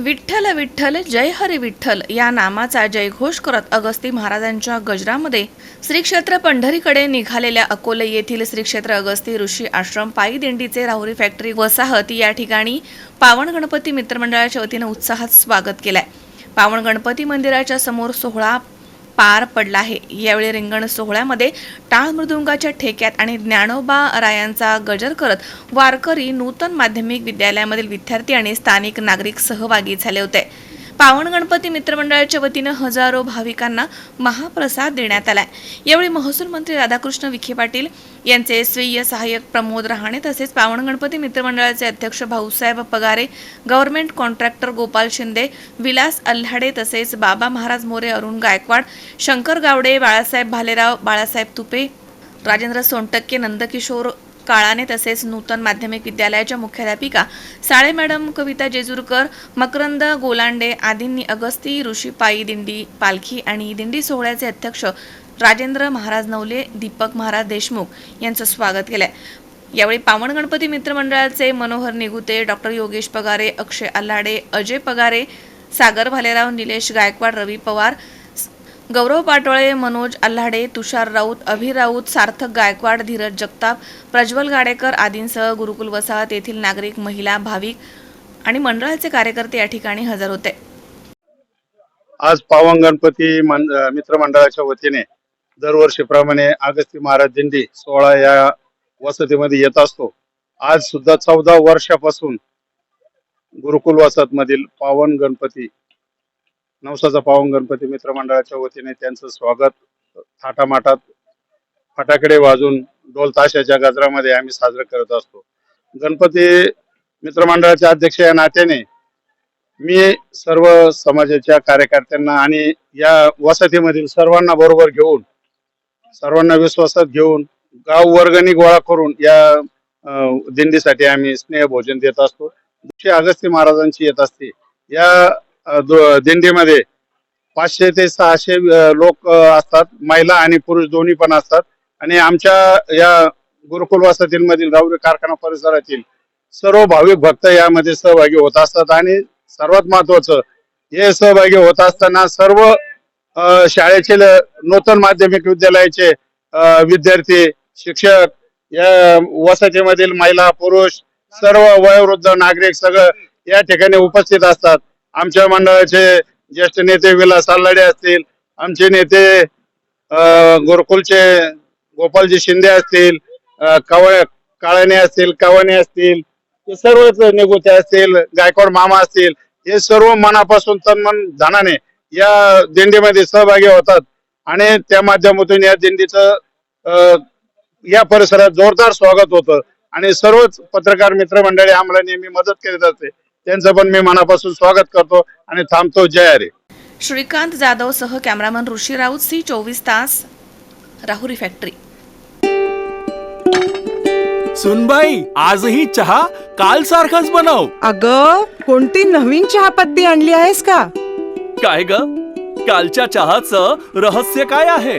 विठ्ठल विठ्ठल जय हरी विठ्ठल या नामाचा जयघोष करत अगस्ती महाराजांच्या गजरामध्ये श्री क्षेत्र पंढरीकडे निघालेल्या अकोले येथील श्री क्षेत्र अगस्ती ऋषी आश्रम पायी दिंडीचे राहुरी फॅक्टरी वसाहत या ठिकाणी पावन गणपती मित्रमंडळाच्या वतीनं उत्साहात स्वागत केलाय. पावन गणपती मंदिराच्या समोर सोहळा पार पडला आहे. यावेळी रिंगण सोहळ्यामध्ये टाळ मृदुंगाच्या ठेक्यात आणि ज्ञानोबा रायांचा गजर करत वारकरी नूतन माध्यमिक विद्यालयामधील विद्यार्थी आणि स्थानिक नागरिक सहभागी झाले होते. पावन गणपती मित्रमंडळाच्या वतीनं हजारो भाविकांना महाप्रसाद देण्यात आलाय. यावेळी महसूल मंत्री राधाकृष्ण विखे पाटील यांचे स्वीय सहाय्यक प्रमोद रहाणे तसेच पावन गणपती मित्रमंडळाचे अध्यक्ष भाऊसाहेब पगारे गव्हर्नमेंट कॉन्ट्रॅक्टर गोपाल शिंदे विलास अल्हाडे तसेच बाबा महाराज मोरे अरुण गायकवाड शंकर गावडे बाळासाहेब भालेराव बाळासाहेब तुपे राजेंद्र सोनटक्के नंदकिशोर काळाने तसेच नूतन माध्यमिक विद्यालयाच्या मुख्याध्यापिका साळे मॅडम कविता जेजुरकर मकरंद गोलांडे आदींनी अगस्ती ऋषीपायी दिंडी पालखी आणि दिंडी सोहळ्याचे अध्यक्ष राजेंद्र महाराज नवले दीपक महाराज देशमुख यांचं स्वागत केलंय. यावेळी पावन गणपती मित्रमंडळाचे मनोहर निगुते डॉक्टर योगेश पगारे अक्षय आल्हाडे अजय पगारे सागर भालेराव निलेश गायकवाड रवी पवार गौरव पाटोळे मनोज अल्हाडे तुषार राऊत अभि राऊत सार्थक गायकवाड धीरज जगताप प्रज्वल गाडेकर आदींसह गुरुकुल वसाहत येथील नागरिक महिला भाविक आणि मंडळाचे कार्यकर्ते या ठिकाणी हजर होते. आज पावन गणपती मित्रमंडळाच्या वतीने दरवर्षीप्रमाणे अगस्ती महाराज दिंडी सोहळा या वसतीमध्ये येत असतो. आज सुद्धा चौदा वर्षापासून गुरुकुल वसत मधील पावन गणपती नवसाचा पावन गणपती मित्रमंडळाच्या वतीने त्यांचं स्वागत. थाटामाटात फटाकडे वाजून ढोल ताशाच्या गजरामध्ये आम्ही साजरं करत असतो. गणपती मित्रमंडळाचे अध्यक्ष या नात्याने मी सर्व समाजाच्या कार्यकर्त्यांना आणि या वसतीमधील सर्वांना बरोबर घेऊन सर्वांना विश्वासात घेऊन गाव वर्गणी गोळा करून या दिंडीसाठी आम्ही स्नेह भोजन देत असतो. दुसरी अगस्ती महाराजांची येत असते. या दिंडीमध्ये पाचशे ते सहाशे लोक असतात. महिला आणि पुरुष दोन्ही पण असतात. आणि आमच्या या गुरुकुल वसतीमधील राहुरी कारखाना परिसरातील सर्व भाविक भक्त यामध्ये सहभागी होत असतात. आणि सर्वात महत्वाचं हे सहभागी होत असताना सर्व शाळेचे नूतन माध्यमिक विद्यालयाचे विद्यार्थी शिक्षक या वसतीमधील महिला पुरुष सर्व वयोवृद्ध नागरिक सगळं या ठिकाणी उपस्थित असतात. आमच्या मंडळाचे ज्येष्ठ नेते विलास आल्लाडे असतील आमचे नेते गोरकुलचे गुरुकुलचे गोपालजी शिंदे असतील अ, कव असतील कवाने असतील हे सर्वच निगुते असतील गायकवाड मामा असतील हे सर्व मनापासून तन्मन धनाने या दिंडीमध्ये सहभागी होतात. आणि त्या माध्यमातून या दिंडीचं या परिसरात जोरदार स्वागत होतं. आणि सर्वच पत्रकार मित्रमंडळी आम्हाला नेहमी मदत करीत असते. त्यांचं पण मी मनापासून स्वागत करतो आणि थांबतो. जय हरी. श्रीकांत जाधव सह कॅमेरामन ऋषी राऊत सी चोवीस तास राहुरी फॅक्टरी. सुनबाई आजही चहा काल सारखाच बनव. अग कोणती नवीन चहापत्ती आणली आहेस का? काय ग? कालच्या चहाचं रहस्य काय आहे?